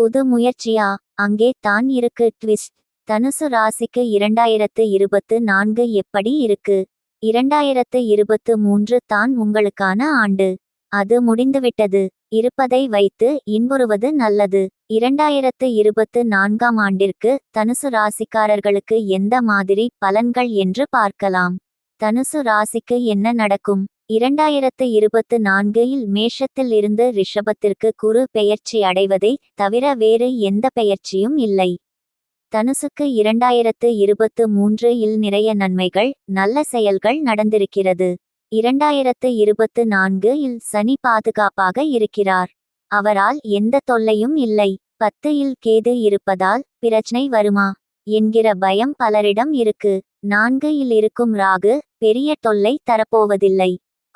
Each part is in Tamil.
புது முயற்சியா? அங்கே தான் இருக்கு ட்விஸ்ட். தனுசு ராசிக்கு இரண்டாயிரத்து இருபத்து நான்கு எப்படி இருக்கு? இரண்டாயிரத்து இருபத்து மூன்று தான் உங்களுக்கான ஆண்டு. அது முடிந்துவிட்டது. இருப்பதை வைத்து இன்புறுவது நல்லது. இரண்டாயிரத்து இருபத்து நான்காம் ஆண்டிற்கு தனுசு ராசிக்காரர்களுக்கு எந்த மாதிரி பலன்கள் என்று பார்க்கலாம். தனுசு ராசிக்கு என்ன நடக்கும்? இரண்டாயிரத்து இருபத்து நான்கில் மேஷத்தில் இருந்து ரிஷபத்திற்கு குரு பெயர்ச்சி அடைவதை தவிர வேறு எந்த பெயர்ச்சியும் இல்லை. தனுசுக்கு இரண்டாயிரத்து இருபத்து மூன்று இல் நிறைய நன்மைகள் நல்ல செயல்கள் நடந்திருக்கிறது. இரண்டாயிரத்து இருபத்து நான்கு இல் சனி பாதுகாப்பாக இருக்கிறார். அவரால் எந்த தொல்லையும் இல்லை. பத்து இல் கேது இருப்பதால் பிரச்சனை வருமா? என்கிற பயம் பலரிடம் இருக்கு. நான்கு இல் இருக்கும் ராகு பெரிய தொல்லை தரப்போவதில்லை.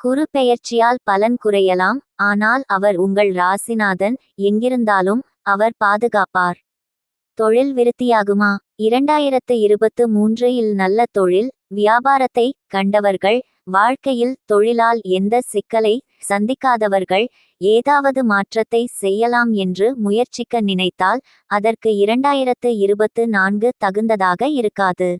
குரு பெயர்ச்சியால் பலன் குறையலாம் ஆனால் அவர் உங்கள் ராசிநாதன் எங்கிருந்தாலும் அவர் பாதுகாப்பார். தொழில் விருத்தியாகுமா? இரண்டாயிரத்து இருபத்து மூன்று இல் நல்ல தொழில் வியாபாரத்தை கண்டவர்கள் வாழ்க்கையில் தொழிலால் எந்த சிக்கலை சந்திக்காதவர்கள் ஏதாவது மாற்றத்தை செய்யலாம் என்று முயற்சிக்க நினைத்தால் அதற்கு இரண்டாயிரத்து இருபத்து நான்கு தகுந்ததாக இருக்காது.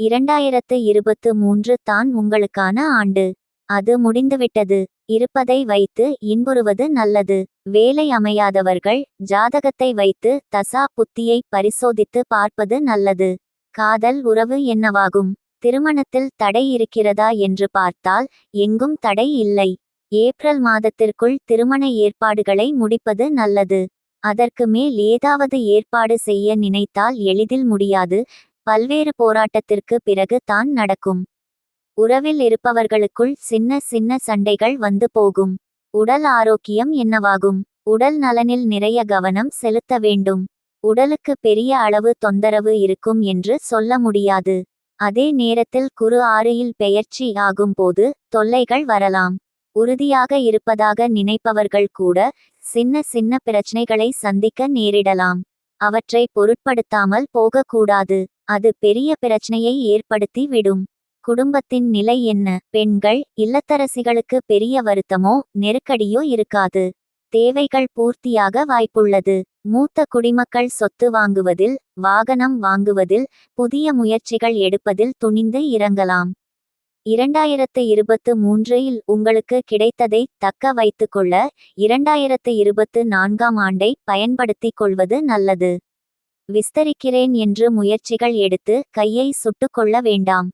இரண்டாயிரத்து இருபத்து மூன்று தான் உங்களுக்கான ஆண்டு. அது முடிந்துவிட்டது. இருப்பதை வைத்து இன்புறுவது நல்லது. வேலை அமையாதவர்கள் ஜாதகத்தை வைத்து தசா புத்தியை பரிசோதித்து பார்ப்பது நல்லது. காதல் உறவு என்னவாகும்? திருமணத்தில் தடை இருக்கிறதா என்று பார்த்தால் எங்கும் தடை இல்லை. ஏப்ரல் மாதத்திற்குள் திருமண ஏற்பாடுகளை முடிப்பது நல்லது. அதற்கு மேல் ஏதாவது ஏற்பாடு செய்ய நினைத்தால் எளிதில் முடியாது. பல்வேறு போராட்டத்திற்கு பிறகு தான் நடக்கும். உறவில் இருப்பவர்களுக்குள் சின்ன சின்ன சண்டைகள் வந்து போகும். உடல் ஆரோக்கியம் என்னவாகும்? உடல் நலனில் நிறைய கவனம் செலுத்த வேண்டும். உடலுக்கு பெரிய அளவு தொந்தரவு இருக்கும் என்று சொல்ல முடியாது. அதே நேரத்தில் குரு ஆறியில் பெயர்ச்சி ஆகும் போது தொல்லைகள் வரலாம். உறுதியாக இருப்பதாக நினைப்பவர்கள் கூட சின்ன சின்ன பிரச்சனைகளை சந்திக்க நேரிடலாம். அவற்றை பொருட்படுத்தாமல் போகக்கூடாது. அது பெரிய பிரச்சனையை ஏற்படுத்தி விடும். குடும்பத்தின் நிலை என்ன? பெண்கள் இல்லத்தரசிகளுக்கு பெரிய வருத்தமோ நெருக்கடியோ இருக்காது. தேவைகள் பூர்த்தியாக வாய்ப்புள்ளது. மூத்த குடிமக்கள் சொத்து வாங்குவதில் வாகனம் வாங்குவதில் புதிய முயற்சிகள் எடுப்பதில் துணிந்து இறங்கலாம். இரண்டாயிரத்து இருபத்து மூன்றில் உங்களுக்கு கிடைத்ததை தக்க வைத்துக்கொள்ள இரண்டாயிரத்து இருபத்து நான்காம் ஆண்டை பயன்படுத்திக் கொள்வது நல்லது. விஸ்தரிக்கிறேன் என்று முயற்சிகள் எடுத்து கையை சுட்டுக்கொள்ள வேண்டாம்.